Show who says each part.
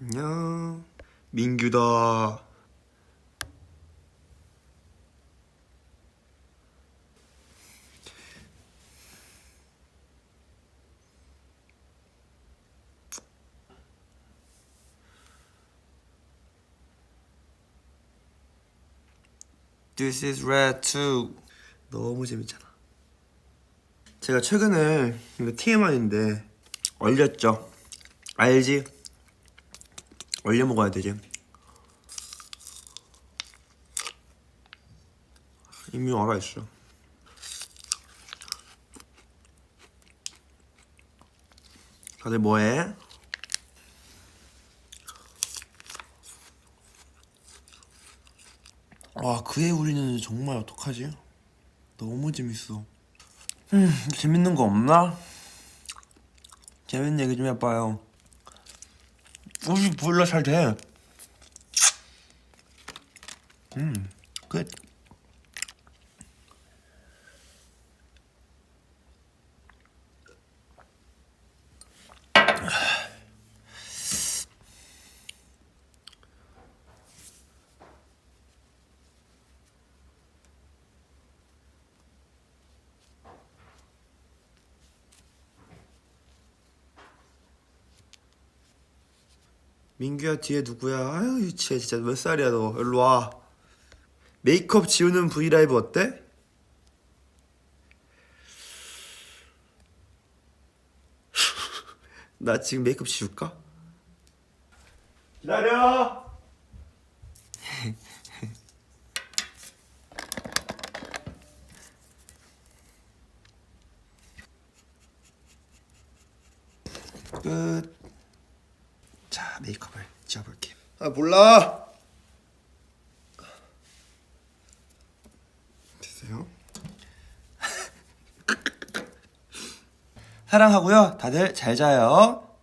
Speaker 1: 안녕. 민규다. This is red too 너무 재밌잖아. 제가 최근에 이거 TMI인데 얼렸죠? 알지? 얼려 먹어야 되지 이미 알아 있어 다들 뭐해? 아 그의 우리는 정말 어떡하지? 너무 재밌어 음 재밌는 거 없나? 재밌는 얘기 좀 해봐요 우리 보일러 잘 돼. 음, 끝. 민규야 뒤에 누구야? 아유 유치해 진짜 몇 살이야 너 일로 와 메이크업 지우는 브이라이브 어때? 나 지금 메이크업 지울까? 기다려 끝 자, 메이크업을 지워볼게. 아, 몰라. 됐어요. 사랑하고요. 다들 잘 자요.